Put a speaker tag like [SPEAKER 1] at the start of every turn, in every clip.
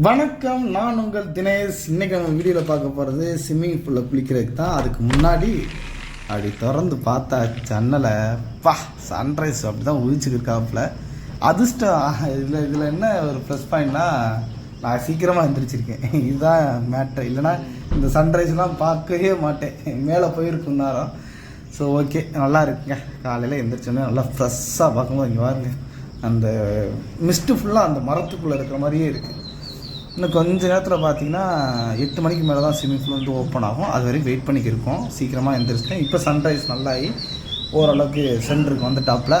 [SPEAKER 1] வணக்கம் நான் உங்கள் தினேஷ். இன்றைக்கி நம்ம வீடியோவில் பார்க்க போகிறது ஸ்விம்மிங் பூலில் குளிக்கிறதுக்கு தான். அதுக்கு முன்னாடி அப்படி திறந்து பார்த்தா ஜன்னலை பா சன்ரைஸ் அப்படி தான் உதிச்சுக்கிருக்காப்புல. அதிர்ஷ்டம் இதில் இதில் என்ன ஒரு ப்ளஸ் பாயிண்ட்னா நான் சீக்கிரமாக எந்திரிச்சிருக்கேன். இதுதான் மேட்ரு இல்லைன்னா இந்த சன்ரைஸ்லாம் பார்க்கவே மாட்டேன். மேலே போயிருக்கும் நேரம். ஸோ ஓகே நல்லா இருக்குங்க. காலையில் எந்திரிச்சோன்னே நல்லா ஃப்ரெஷ்ஷாக பார்க்கும்போது இங்கே பாருங்க. அந்த மிஸ்ட்டு ஃபுல்லாக அந்த மரத்துக்குள்ளே இருக்கிற மாதிரியே இருக்குது இன்னும் கொஞ்ச நேரத்தில் பார்த்தீங்கன்னா எட்டு மணிக்கு மேலே தான் ஸ்விம்மிங் பூல் வந்து ஓப்பன் ஆகும். அது வரைக்கும் வெயிட் பண்ணிக்கிருக்கோம். சீக்கிரமாக எழுந்திரிச்சிட்டேன் இப்போ சன்ரைஸ் நல்லாகி ஓரளவுக்கு சென்டருக்கு டாப்பில்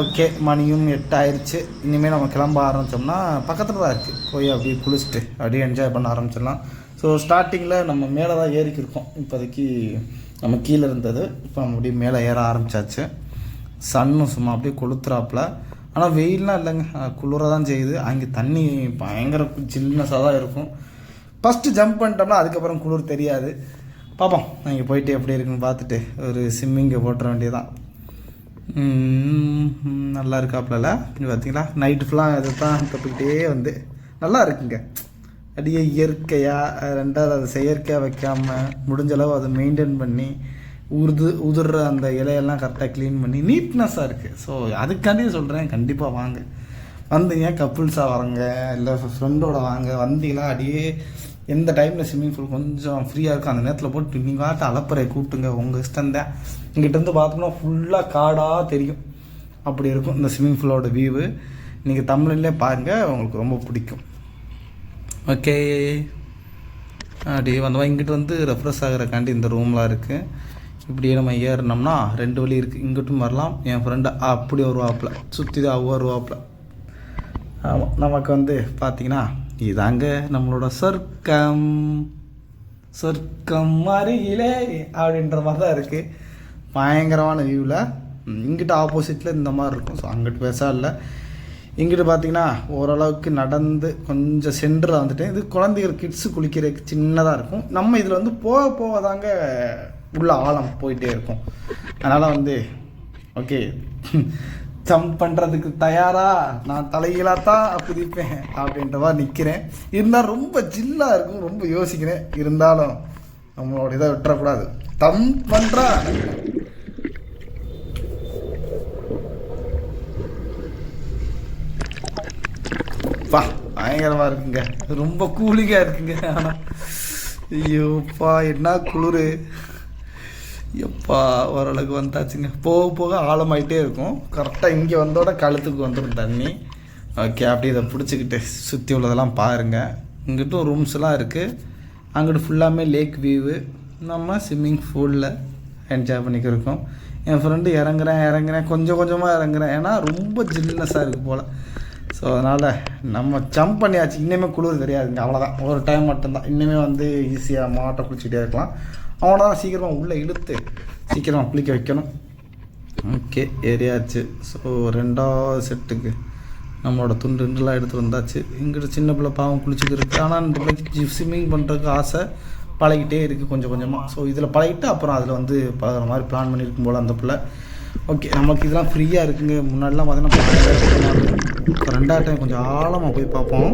[SPEAKER 1] ஓகே மணியும் எட்டாயிருச்சு. இனிமேல் நம்ம கிளம்ப ஆரம்பித்தோம்னா பக்கத்தில் தான் இருக்குது போய் அப்படியே குளிச்சுட்டு அப்படியே என்ஜாய் பண்ண ஆரம்பிச்சிடலாம். ஸோ ஸ்டார்டிங்கில் நம்ம மேலே தான் ஏறிக்கிருக்கோம். இப்போதைக்கு நம்ம கீழே இருந்தது. இப்போ நம்ம அப்படியே மேலே ஏற ஆரம்பித்தாச்சு சன்னும் சும்மா அப்படியே கொளுத்துறாப்புல. ஆனால் வெயில்லாம் இல்லைங்க. குளிர தான் செய்யுது. அங்கே தண்ணி பயங்கர ஜில்னஸாக தான் இருக்கும். ஃபஸ்ட்டு ஜம்ப் பண்ணிட்டோம்னா அதுக்கப்புறம் குளிர் தெரியாது. பார்ப்போம் அங்கே போயிட்டு எப்படி இருக்குன்னு பார்த்துட்டு ஒரு ஸ்விம்மிங்கை போட்டுற வேண்டியதான் நல்லா இருக்காப்புலல இப்படி பார்த்தீங்களா நைட்டு ஃபுல்லாக இதை தான் தப்பிக்கிட்டே வந்து. நல்லா இருக்குங்க. அப்படியே இயற்கையாக ரெண்டாவது அதை செயற்கையாக வைக்காமல் முடிஞ்ச அளவு அதை மெயின்டைன் பண்ணி உருது உதிர்ற அந்த இலையெல்லாம் கரெக்டாக க்ளீன் பண்ணி நீட்னஸாக இருக்குது ஸோ அதுக்காண்டி சொல்கிறேன் கண்டிப்பாக வாங்க. வந்தீங்க கப்புள்ஸாக வரங்க? இல்லை ஃப்ரெண்டோட வாங்க. வந்தீங்களா அப்படியே எந்த டைமில் ஸ்விம்மிங் பூல் கொஞ்சம் ஃப்ரீயாக இருக்கும் அந்த நேரத்தில் போட்டு நீங்கள் வாட்டு அலப்பறையை கூப்பிட்டுங்க. உங்கள் இஷ்டம் தான். இங்கிட்டேருந்து பார்த்தோம்னா ஃபுல்லாக காடாக தெரியும். அப்படி இருக்கும் இந்த ஸ்விம்மிங் பூலோட வியூவு நீங்கள் தமிழ்லேயே பாருங்கள் உங்களுக்கு ரொம்ப பிடிக்கும். ஓகே அப்படியே வந்தோம். இங்கிட்டு வந்து ரெஃப்ரெஷ் ஆகிறக்காண்டி இந்த ரூம்லாம் இருக்குது இப்படியே நம்ம ஏறினோம்னா ரெண்டு வழி இருக்குது இங்கிட்டும் வரலாம் என் ஃப்ரெண்டு அப்படி வருவாப்புல. சுற்றி தான் வருவாப்பில். ஆமாம் நமக்கு வந்து பார்த்தீங்கன்னா இதாங்க நம்மளோட சொர்க்கம். சொர்க்கம் அருகிலே அப்படின்ற மாதிரி தான் இருக்குது பயங்கரமான வியூவில் இங்கிட்ட ஆப்போசிட்டில் இந்த மாதிரி இருக்கும். ஸோ அங்கிட்டு பெருசாக இல்லை. இங்கிட்டு பார்த்தீங்கன்னா ஓரளவுக்கு நடந்து கொஞ்சம் சென்டரில் வந்துட்டு இது குழந்தைகள் கிட்ஸு குளிக்கிறதுக்கு சின்னதாக இருக்கும். நம்ம இதில் வந்து போக போக தாங்க உள்ள ஆழம் போயிட்டே இருக்கும். அதனால் வந்து ஓகே ஜம்ப் பண்ணுறதுக்கு தயாராக நான் தலைகீழாக தான் குதிப்பேன் அப்படின்றவா நிற்கிறேன் இருந்தால் ரொம்ப ஜில்லாக இருக்கும் ரொம்ப யோசிக்கிறேன். இருந்தாலும் நம்மளோட இதை விட்டுறக்கூடாது. தம் பண்ணுறா பா பயங்கரமாக இருக்குங்க. ரொம்ப கூலிங்காக இருக்குங்க. ஆனால் ஐயோப்பா என்ன குளிர்? எப்பா ஓரளவுக்கு வந்தாச்சுங்க. போக போக ஆழமாயிட்டே இருக்கும். கரெக்டாக இங்கே வந்தோட கழுத்துக்கு வந்துடும் தண்ணி. ஓகே அப்படியே இதை பிடிச்சிக்கிட்டு சுற்றி உள்ளதெல்லாம் பாருங்கள் இங்கிட்டும் ரூம்ஸ்லாம் இருக்குது அங்கிட்டு ஃபுல்லாமே லேக் வியூவு நம்ம ஸ்விம்மிங் பூலில் என்ஜாய் பண்ணிக்கிருக்கோம் என் ஃப்ரெண்டு இறங்குறேன் இறங்குறேன் கொஞ்சம் கொஞ்சமாக இறங்குறேன். ஏன்னா ரொம்ப ஜில்னஸாக இருக்குது போல். ஸோ அதனால் நம்ம ஜம்ப் பண்ணியாச்சு. இன்னுமே குளிர் தெரியாதுங்க. அவ்வளோதான் ஒரு டைம் மட்டும்தான். இன்னுமே வந்து ஈஸியாக மாட்டை குளிச்சுக்கிட்டே இருக்கலாம். அவனை தான் சீக்கிரமாக உள்ளே இழுத்து சீக்கிரமாக குளிக்க வைக்கணும். ஓகே ஏரியாச்சு ஸோ ரெண்டாவது செட்டுக்கு நம்மளோட துண்டு ரெண்டுலாம் எடுத்துகிட்டு வந்தாச்சு. இங்கிட்ட சின்ன பிள்ளை பாவம் குளிச்சுக்கிருக்கு ஆனால் இந்த பிள்ளைக்கு ஸ்விம்மிங் பண்ணுறதுக்கு ஆசை. பழகிட்டே இருக்குது கொஞ்சம் கொஞ்சமாக ஸோ இதில் பழகிட்டு அப்புறம் அதில் வந்து பழகிற மாதிரி பிளான் பண்ணியிருக்கும் போல் அந்த பிள்ளை. ஓகே நமக்கு இதெல்லாம் ஃப்ரீயாக இருக்குங்க. முன்னாடிலாம் பார்த்தீங்கன்னா இப்போ ரெண்டாவது டைம் கொஞ்சம் ஆழமாக போய் பார்ப்போம்.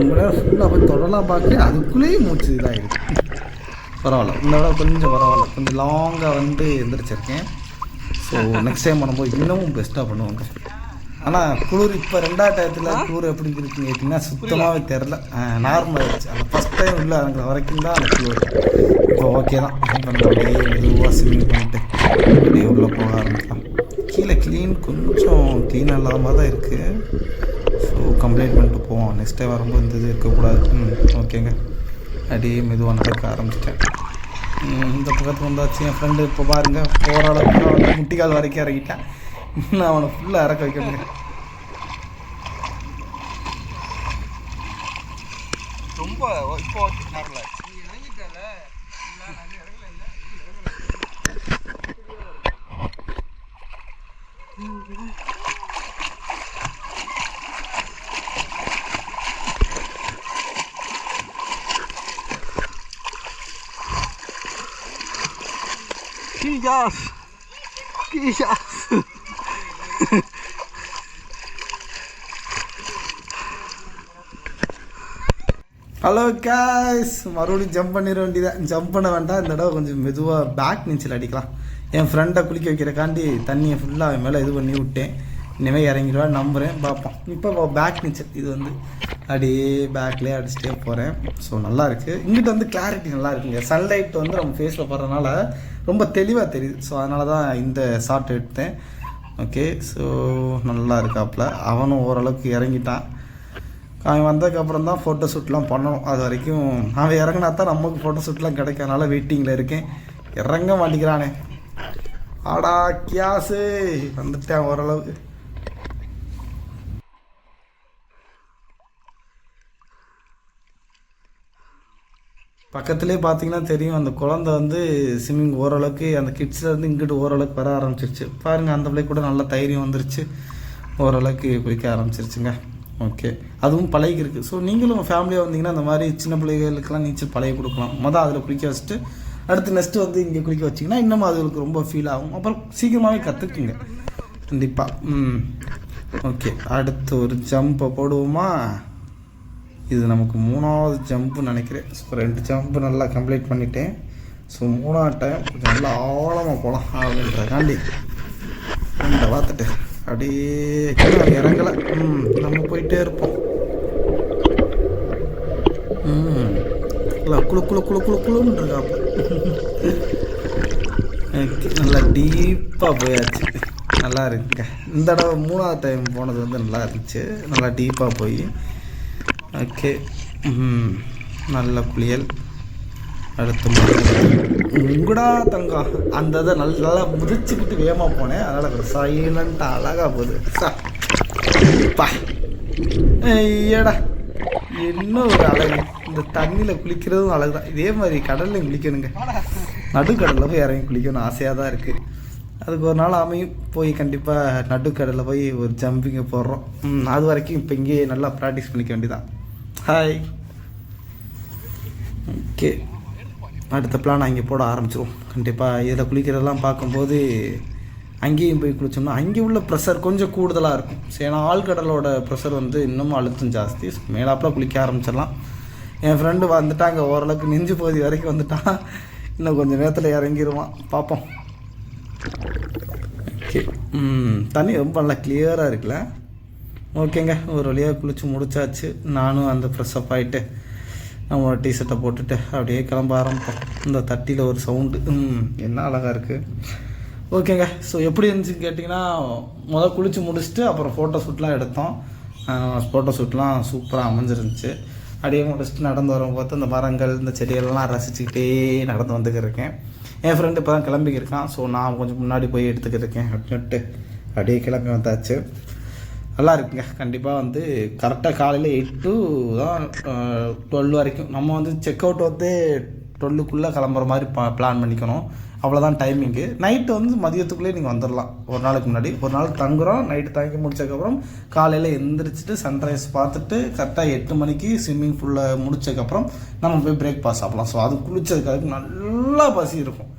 [SPEAKER 1] ரொம்ப நேரம் ஃபுல்லாக போய் தொடலாம் பார்க்குறேன் அதுக்குள்ளேயே மூச்சு இதாகிடுது பரவாயில்ல. இந்த விட கொஞ்சம் பரவாயில்ல. கொஞ்சம் லாங்காக வந்து எந்திரிச்சிருக்கேன். ஸோ நெக்ஸ்ட் டைம் பண்ணும்போது இன்னமும் பெஸ்ட்டாக பண்ணுவாங்க. ஆனால் குளிர் இப்போ ரெண்டாவது டயத்தில் குளிர் எப்படி இருக்குன்னு கேட்டிங்கன்னா சுத்தமாகவே தெரில நார்மல் ஆயிடுச்சு அந்த ஃபஸ்ட் டைம் உள்ள அங்கே வரைக்கும் தான் அந்த குளிர். இப்போ ஓகே தான். இப்போ நம்ம அப்படியே மெதுவாக ஸ்விம்மிங் பண்ணிட்டு அப்படியே உள்ளே போக ஆரம்பிக்கலாம். கீழே க்ளீன் கொஞ்சம் க்ளீன் இல்லாத மாதிரி தான் இருக்குது கம்ப்ளைண்ட் பண்ணிட்டு போவோம். நெக்ஸ்ட் டைம் வரும்போது இந்த இது இருக்கக்கூடாது. ம் ஓகேங்க. அப்படியே மெதுவாக நடக்க ஆரம்பிச்சிட்டேன். இந்த பக்கத்துக்கு வந்தாச்சு என் ஃப்ரெண்டு இப்போ பாருங்கள் போகிற அளவுக்கு அவனை முட்டிக்கால் வரைக்கும் இறங்கிட்டேன் இன்னும் அவனை ஃபுல்லாக இறக்க வைக்கணுங்க
[SPEAKER 2] ரொம்ப இப்போ
[SPEAKER 1] ஹலோ கேஸ் மறுபடியும் ஜம்ப் பண்ணிட வேண்டியதான் ஜம்ப் பண்ண வேண்டாம். இந்த தடவை கொஞ்சம் மெதுவாக பேக் நீச்சல் அடிக்கலாம். என் ஃப்ரெண்டை குளிக்க வைக்கிறக்காண்டி தண்ணியை ஃபுல்லாக அவன் மேலே இது பண்ணி விட்டேன். இனிமேல் இறங்கிடுவா நம்புகிறேன் பார்ப்போம். இப்போ பேக் நீச்சல். இது வந்து அப்படியே பேக்லேயே அடிச்சுட்டே போகிறேன் ஸோ நல்லா இருக்குது இங்கிட்ட வந்து கிளாரிட்டி நல்லா இருக்குங்க சன்லைட் வந்து நம்ம ஃபேஸில் படுறதுனால ரொம்ப தெளிவாக தெரியுது. ஸோ அதனால தான் இந்த ஷார்ட் எடுத்தேன். ஓகே ஸோ நல்லா இருக்காப்புல அவனும் ஓரளவுக்கு இறங்கிட்டான். அவன் வந்ததுக்கப்புறம் தான் ஃபோட்டோ ஷூட்லாம் பண்ணணும். அது வரைக்கும் அவன் இறங்கினா தான் நமக்கு ஃபோட்டோ ஷூட்லாம் கிடைக்கிறனால வெயிட்டிங்கில் இருக்கேன். இறங்க மாட்டேங்கிறானே. ஆடா கியாஸு வந்துட்டேன் ஓரளவுக்கு. பக்கத்துலேயே பார்த்தீங்கன்னா தெரியும் அந்த குழந்தை வந்து ஸ்விம்மிங் ஓரளவுக்கு அந்த கிட்ஸ்லேருந்து இங்கிட்டு ஓரளவுக்கு வர ஆரம்பிச்சிருச்சு. பாருங்கள் அந்த பிள்ளை கூட நல்ல தைரியம் வந்துருச்சு. ஓரளவுக்கு குளிக்க ஆரம்பிச்சிருச்சுங்க. ஓகே அதுவும் பழகிருக்கு ஸோ நீங்களும் ஃபேமிலியாக வந்தீங்கன்னா அந்த மாதிரி சின்ன பிள்ளைகளுக்கெல்லாம் நீச்சல் பழகி கொடுக்கலாம். மொதல் அதில் குளிக்க வச்சுட்டு அடுத்து நெக்ஸ்ட்டு வந்து இங்கே குளிக்க வச்சிங்கன்னா இன்னமும் அதுகளுக்கு ரொம்ப ஃபீல் ஆகும். அப்புறம் சீக்கிரமாகவே கற்றுக்குங்க கண்டிப்பாக ம். ஓகே அடுத்து ஒரு ஜம்பை போடுவோமா? இது நமக்கு மூணாவது ஜம்ப்பு நினைக்கிறேன். ஸோ ரெண்டு ஜம்ப்பு நல்லா கம்ப்ளீட் பண்ணிட்டேன். ஸோ மூணாவது டைம் கொஞ்சம் நல்லா ஆழமாக போகலாம் அப்படின்றதுக்காண்டி. இந்த பார்த்துட்டு அப்படியே இறங்கலை. ம் நம்ம போயிட்டே இருப்போம். ம் இல்லை குளு குளு குளு குளு குளுன்னு இருக்காப்ப நல்லா டீப்பாக போயாச்சு. நல்லா இருக்குங்க. இந்த தடவை மூணாவது டைம் போனது வந்து நல்லா இருந்துச்சு. நல்லா டீப்பாக போய் ஓகே. நல்ல குளியல். அடுத்து உங்கடா தங்கம் அந்த இதை நல்லா நல்லா முதிச்சுக்கிட்டு வேகமாக போனேன். அதனால் சைலண்ட்டாக அழகாக போகுது. சா. ஐயடா. என்ன ஒரு அழகு இந்த தண்ணியில் குளிக்கிறதும் அழகு தான் இதே மாதிரி கடல்லையும் குளிக்கணுங்க. நடுக்கடலில் போய் இறங்கி குளிக்கணும் ஆசையாக தான் இருக்குது அதுக்கு ஒரு நாள் அமையும். போய் கண்டிப்பாக நடுக்கடலில் போய் ஒரு ஜம்பிங்கை போடுறோம் அது வரைக்கும் இப்போ இங்கேயே நல்லா ப்ராக்டிஸ் பண்ணிக்க வேண்டியதான் ஹாய் ஓகே அடுத்த பிளான் அங்கே போட ஆரம்பிச்சிடும் கண்டிப்பாக இதில் குளிக்கிறதெல்லாம் பார்க்கும்போது அங்கேயும் போய் குளித்தோம்னா அங்கே உள்ள ப்ரெஷர் கொஞ்சம் கூடுதலாக இருக்கும். சரி ஏன்னா ஆழ்கடலோட ப்ரெஷர் வந்து இன்னமும் அழுத்தம் ஜாஸ்தி. மேலாப்பில் குளிக்க ஆரம்பிச்சிடலாம். என் ஃப்ரெண்டு வந்துட்டாங்க. ஓரளவுக்கு நெஞ்சு பகுதி வரைக்கும் வந்துட்டான். இன்னும் கொஞ்சம் நேரத்தில் இறங்கிடுவான் பார்ப்போம். ஓகே தண்ணி ரொம்ப நல்லா கிளியராக இருக்குல்ல? ஓகேங்க ஒரு வழியாக குளித்து முடிச்சாச்சு. நானும் அந்த ஃப்ரெஷ்ஷப் ஆகிட்டு நம்மளோட டிஷர்ட்டை போட்டுட்டு அப்படியே கிளம்ப ஆரம்பிப்போம். இந்த தட்டியில் ஒரு சவுண்டு ம் என்ன அழகாக இருக்குது ஓகேங்க ஸோ எப்படி இருந்துச்சுன்னு கேட்டிங்கன்னா முதல் குளித்து முடிச்சுட்டு அப்புறம் ஃபோட்டோ ஷூட்லாம் எடுத்தோம். ஃபோட்டோ ஷூட்லாம் சூப்பராக அமைஞ்சிருந்துச்சு. அப்படியே முடிச்சுட்டு நடந்து வரும் பார்த்து இந்த மரங்கள் இந்த செடிகள்லாம் ரசிச்சுக்கிட்டே நடந்து வந்துக்கிருக்கேன் என் ஃப்ரெண்டு இப்போ தான் கிளம்பிக்கிருக்கான். ஸோ நான் கொஞ்சம் முன்னாடி போய் எடுத்துக்கிட்டு இருக்கேன். அப்படின்ட்டு அப்படியே கிளம்பி வந்தாச்சு. நல்லா இருக்குங்க கண்டிப்பாக வந்து கரெக்டாக காலையில் எயிட் டு தான் டுவெல் வரைக்கும். நம்ம வந்து செக் அவுட் வந்து டுவெல்லுக்குள்ளே கிளம்புற மாதிரி பிளான் பண்ணிக்கணும். அவ்வளோதான் டைமிங்கு நைட்டு வந்து மதியத்துக்குள்ளே நீங்கள் வந்துடலாம் ஒரு நாளைக்கு முன்னாடி. ஒரு நாள் தங்குறோம் நைட்டு தங்கி முடிச்சதுக்கப்புறம் காலையில் எந்திரிச்சிட்டு சன்ரைஸ் பார்த்துட்டு கரெக்டாக எட்டு மணிக்கு ஸ்விம்மிங் ஃபுல்லாக முடிச்சதுக்கப்புறம் நம்ம போய் பிரேக்ஃபாஸ்ட் சாப்பிட்லாம். ஸோ அது குளிச்சதுக்கு நல்லா பசி இருக்கும்.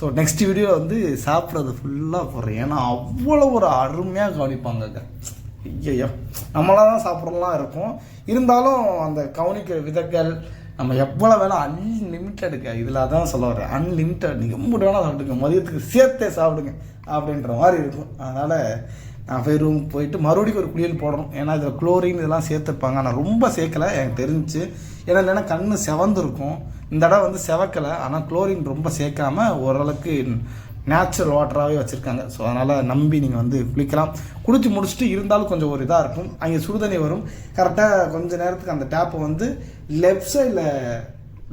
[SPEAKER 1] ஸோ நெக்ஸ்ட் வீடியோ வந்து சாப்பிட்றது ஃபுல்லாக போடுறேன். ஏன்னா அவ்வளோ ஒரு அருமையாக கவனிப்பாங்கங்க. ஐயோ நம்மளாக தான் சாப்பிட்றலாம் இருக்கும். இருந்தாலும் அந்த கவனிக்கிற விதங்கள் நம்ம எவ்வளோ வேணால் அன்லிமிட்டெடுங்க இதில் அதான் சொல்ல வரேன் அன்லிமிட்டட் நீங்கள் ரொம்ப வேணால் சாப்பிடுங்க மதியத்துக்கு சேர்த்தே சாப்பிடுங்க அப்படின்ற மாதிரி இருக்கும். அதனால் நான் போய் ரூம் போயிட்டு மறுபடியும் ஒரு குளியல் போடணும். ஏன்னா இதில் குளோரின் இதெல்லாம் சேர்த்துருப்பாங்க ஆனால் ரொம்ப சேர்க்கலை. எனக்கு தெரிஞ்சுச்சு. ஏன்னா இல்லைன்னா கண் செவந்திருக்கும். இந்த இடம் வந்து செவக்கலை. ஆனால் குளோரின் ரொம்ப சேர்க்காம ஓரளவுக்கு நேச்சுரல் வாட்டராகவே வச்சுருக்காங்க. ஸோ அதனால் நம்பி நீங்கள் வந்து குளிக்கலாம். குளித்து முடிச்சுட்டு இருந்தாலும் கொஞ்சம் ஒரு இதாக இருக்கும். அங்கே சுடுதண்ணி வரும். கரெக்டாக கொஞ்ச நேரத்துக்கு அந்த டேப்பை வந்து லெஃப்ட் சைடில்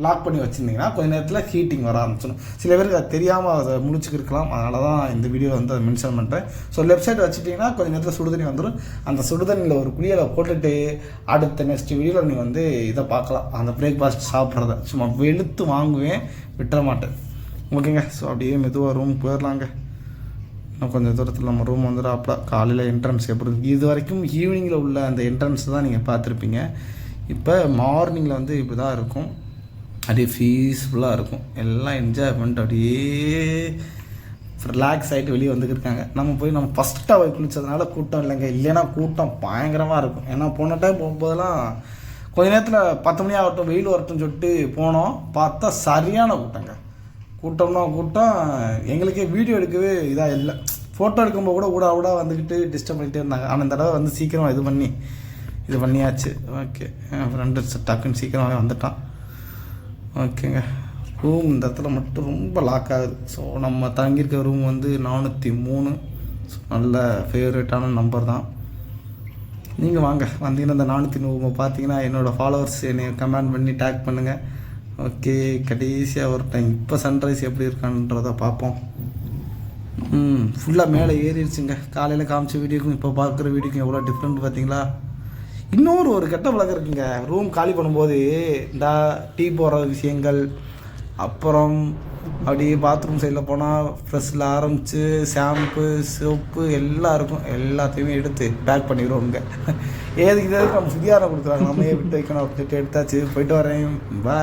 [SPEAKER 1] லாக் பண்ணி வச்சுருந்தீங்கன்னா கொஞ்ச நேரத்தில் ஹீட்டிங் வர ஆரம்பிச்சிடும். சில பேருக்கு அது தெரியாமல் அதை முடிச்சுக்கு இருக்கலாம் அதனால தான் இந்த வீடியோ வந்து அதை மென்ஷன் பண்ணுறேன் ஸோ லெஃப்ட் சைடு வச்சுட்டிங்கன்னா கொஞ்சம் நேரத்தில் சுடுதண்ணி வந்துடும் அந்த சுடுதண்ணியில் ஒரு குளியலை போட்டுட்டு அடுத்த நெக்ஸ்ட் வீடியோவில் நீ வந்து இதை பார்க்கலாம். அந்த பிரேக்ஃபாஸ்ட் சாப்பிட்றத. சும்மா வெளுத்து வாங்குவேன் விட்டுற மாட்டேன். ஓகேங்க. ஸோ அப்படியே மெதுவாக ரூம் போயிடலாங்க இன்னும் கொஞ்சம் தூரத்தில் நம்ம ரூம் வந்துடாப்ல. காலையில் என்ட்ரன்ஸ் எப்படி இது வரைக்கும் ஈவினிங்கில் உள்ள அந்த என்ட்ரன்ஸ் தான் நீங்கள் பார்த்துருப்பீங்க. இப்போ மார்னிங்கில் வந்து இப்படி தான் இருக்கும். அப்படியே பீஸ்ஃபுல்லாக இருக்கும். எல்லாம் என்ஜாய்மெண்ட் அப்படியே ரிலாக்ஸ் ஆகிட்டு வெளியே வந்துக்கிருக்காங்க நம்ம போய் நம்ம ஃபஸ்ட்டாக போய் குளிச்சதுனால கூட்டம் இல்லைங்க. இல்லைன்னா கூட்டம் பயங்கரமாக இருக்கும். ஏன்னா போன டைம் போகும்போதெல்லாம் கொஞ்ச நேரத்தில் பத்து மணி ஆகட்டும் வெயில் வரட்டும் சொல்லிட்டு போனோம். பார்த்தா சரியான கூட்டங்க. கூட்டம்னா கூட்டம். எங்களுக்கே வீடியோ எடுக்கவே இதாக இல்லை. ஃபோட்டோ எடுக்கும்போது கூட ஊடா கூட வந்துக்கிட்டு டிஸ்டர்ப் பண்ணிகிட்டே இருந்தாங்க. ஆனால் இந்த தடவை வந்து சீக்கிரம் இது பண்ணி இது பண்ணியாச்சு. ஓகே என் ஃப்ரெண்டு டக்குன்னு சீக்கிரமாகவே வந்துட்டான். ஓகேங்க ரூம் இந்த இடத்துல மட்டும் ரொம்ப லாக் ஆகுது. ஸோ நம்ம தங்கியிருக்க ரூம் வந்து நானூற்றி மூணு. ஸோ நல்ல ஃபேவரட்டான நம்பர் தான். நீங்கள் வாங்க. வந்தீங்கன்னா இந்த நானூற்றி நூறு பார்த்தீங்கன்னா என்னோடய ஃபாலோவர்ஸ் என்னை கமெண்ட் பண்ணி டேக் பண்ணுங்கள் ஓகே கடைசியாக ஒரு டைம் இப்போ சன்ரைஸ் எப்படி இருக்கான்றதை பார்ப்போம். ம் ஃபுல்லாக மேலே ஏறிடுச்சுங்க. காலையில் காமிச்ச வீடியோக்கும் இப்போ பார்க்குற வீடியோக்கும் எவ்வளோ டிஃப்ரெண்ட் பார்த்தீங்களா? இன்னொரு ஒரு கெட்ட வழக்கம் இருக்குங்க. ரூம் காலி பண்ணும்போது இந்த டீ போடுற விஷயங்கள் அப்புறம் அப்படியே பாத்ரூம் சைடில் போனால் ஃப்ரெஷ்ஷில் ஆரம்பித்து ஷாம்பு சோப்பு எல்லாம் இருக்கும் எல்லாத்தையுமே எடுத்து பேக் பண்ணிடுவோங்க ஏதுக்கு இது நம்ம சுதியாரம் கொடுக்குறாங்க. நம்ம ஏன் விட்டு வைக்கணும்? அப்படின்ட்டு எடுத்தாச்சு. போயிட்டு வரேன். பா